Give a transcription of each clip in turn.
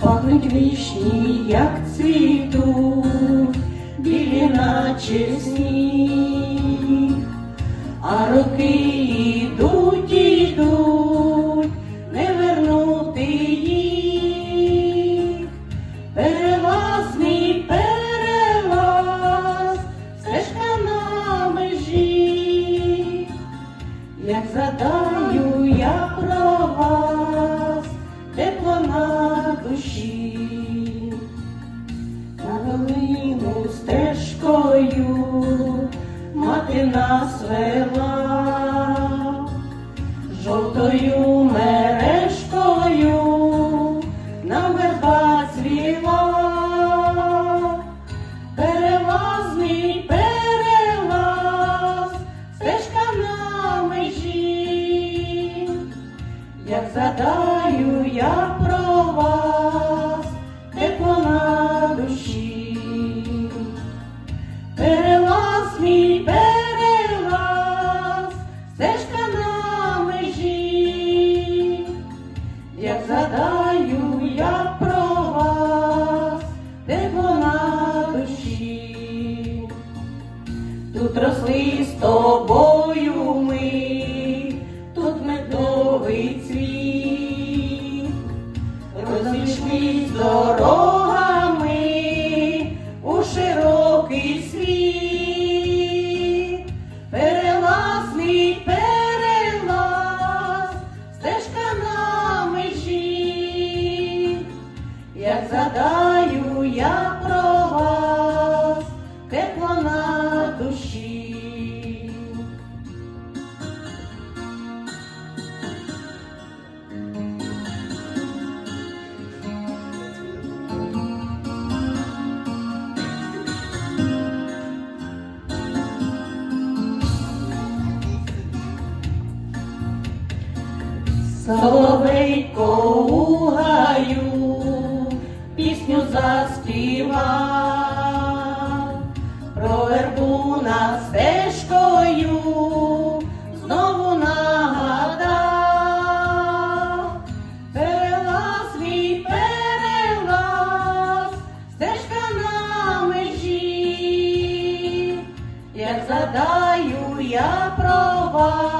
пахнуть вишні, як цвітуть, білі наче сніг, а роки на долину стежкою мати нас вела, жовтою мережкою нам верба цвіла. Перелаз перелаз, стежка на межі, як задаю я Росли з тобою ми, тут медовий цвіт, розійшлись дорогами у широкий світ. Перелаз мій перелаз, стежка на межі, як задаю я Соловейко у гаю, пісню заспівав, про вербу над стежкою знову нагадав. Перелаз мій перелаз, стежка на межі, як задаю я про вас,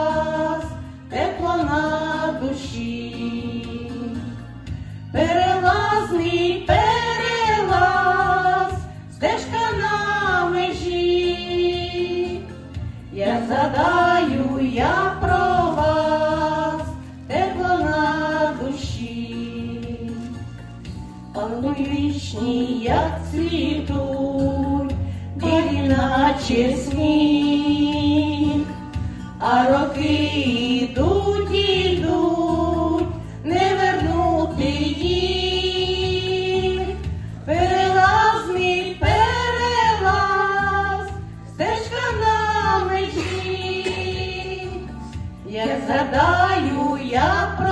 як задаю я про вас, тепло на душі. Пануй вічні, як цвітуть, білі наче сніг, а роки згадаю я про.